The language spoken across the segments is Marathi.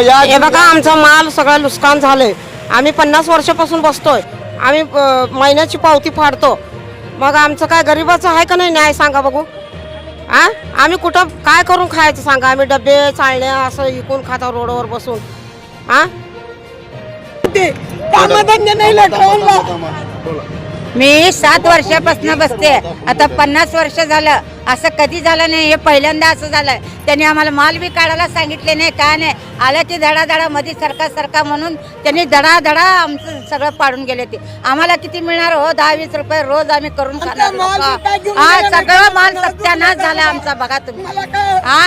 या हे बघा आमचा माल सगळं नुकसान झालंय. आम्ही पन्नास वर्षापासून बसतोय. आम्ही महिन्याची पावती फाडतो. मग आमचं काय गरिबाचं आहे का नाही न्याय सांगा बघू? आ? आम्ही कुठं काय करून खायचं सांगा? आम्ही डबे चालण्या असं इकून खाता रोडवर बसून. हा कामधंदे नाही लेकरांना मी सात वर्षापासून बसते. आता पन्नास वर्ष झालं. असं कधी झालं नाही. हे पहिल्यांदा असं झालं. त्यांनी आम्हाला माल बी काढायला सांगितले नाही. काय नाही. आलं की धडा धडा मध्ये सरका सरका म्हणून त्यांनी धडा धडा आमचं सगळं पाडून गेले ते. आम्हाला किती मिळणार? हो दहा वीस रुपये रोज आम्ही करून खाणार हा सगळं. माल सत्यानाश झाला आमचा. बघा तुम्ही. हा?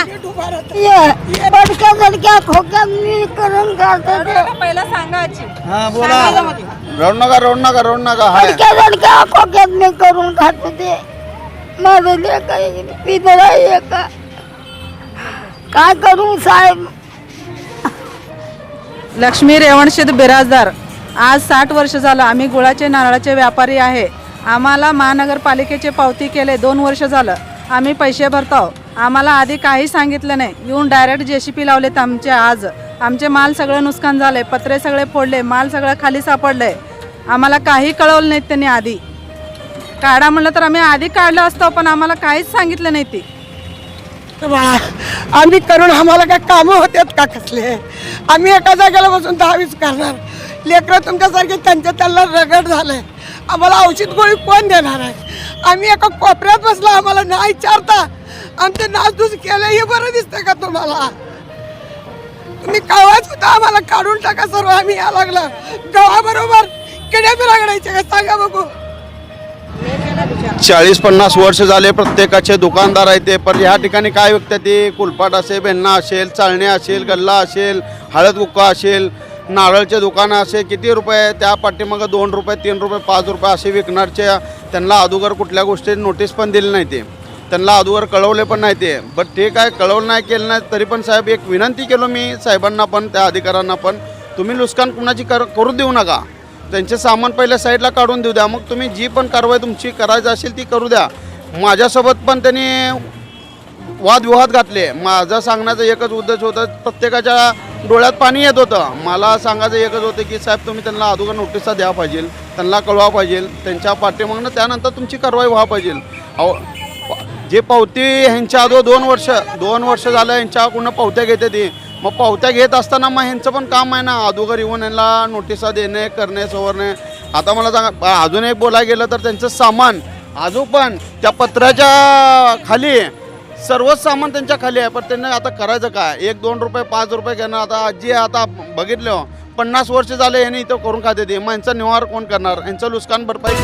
हा रडू नका रडू नका रडू नका. हाय करून खातो ते. माझं पितळ काय करू साहेब? लक्ष्मी रेवणशेत बिराजदार. आज साठ वर्ष झालं आम्ही गुळाचे नारळाचे व्यापारी आहे. आम्हाला महानगरपालिकेचे पावती केले दोन वर्ष झालं. आम्ही पैसे भरतो आम्हाला आधी काही सांगितलं नाही. येऊन डायरेक्ट जे सी पी लावलेत आमचे आज. आमचे माल सगळं नुकसान झाले पत्रे सगळे फोडले माल सगळं खाली सापडले आम्हाला काही कळवलं नाहीत त्यांनी आधी. काढा म्हणलं तर आम्ही आधी काढलं असतो पण आम्हाला काहीच सांगितलं नाही ते. वा आम्ही करून आम्हाला काय कामं होतात का कसले? आम्ही एका जागेला बसून दहावीस करणार. लेकरं तुमच्यासारखे त्यांच्या त्यांना रगड झालंय. आम्हाला औषध गोळी कोण देणार आहे? आम्ही एका कोपऱ्यात बसलो आम्हाला ना विचारता. आमचे नासधूस केलं हे बरं दिसतं का तुम्हाला? तुम्ही कावाच होता आम्हाला काढून टाका सर्व आम्ही या लागलं. गव्हाबरोबर किड्या बी का सांगा बघू. चाळीस पन्नास वर्ष झाले प्रत्येकाचे दुकानदार आहे ते पण ह्या ठिकाणी काय विकतात ते? कुलपाट असेल बेन्ना असेल चाळणे असेल गल्ला असेल हळद बुक्का असेल नारळचे दुकानं असेल किती रुपये त्या पाठीमागं दोन रुपये तीन रुपये पाच रुपये असे विकणारच्या त्यांना अगोदर कुठल्या गोष्टी नोटीस पण दिली नाही ते. त्यांना अगोदर कळवले पण नाही ते. बट ठीक आहे कळवलं नाही केलं नाही तरी पण साहेब एक विनंती केलो मी साहेबांना पण त्या अधिकाऱ्यांना पण. तुम्ही नुकसान कुणाची कर करू देऊ नका. त्यांचे सामान पहिल्या साईडला काढून देऊ द्या. मग तुम्ही जी पण कारवाई तुमची करायची असेल ती करू द्या. माझ्यासोबत पण त्यांनी वादविवाद घातले. माझा सांगण्याचा एकच उद्देश होता प्रत्येकाच्या डोळ्यात पाणी येत होतं. मला सांगायचं एकच होतं की साहेब तुम्ही त्यांना अगोदर नोटिसा द्या पाहिजे. त्यांना कळवा पाहिजे. त्यांच्या पाठीमागनं त्यानंतर तुमची कारवाई व्हा पाहिजे. अहो जे पावती ह्यांच्या अगोदर दोन वर्ष दोन वर्ष झालं ह्यांच्याकडून पावत्या घेते ती. मग पावत्या घेत असताना मग ह्यांचं पण काम आहे ना. अगोदर येऊन यांना नोटिसा देणे करणे सवरणे आता मला सांगा अजून एक बोलायला गेलं तर त्यांचं सामान अजून पण त्या पत्र्याच्या खाली सर्वच सामान त्यांच्या खाली आहे. पण त्यांना आता करायचं काय? एक दोन रुपये पाच रुपये घेणं. आता आजी आता बघितलं हो. पन्नास वर्ष झाले यांनी इथं करून खाते ते. मग यांचा निवार कोण करणार? यांचं नुकसान भरपाई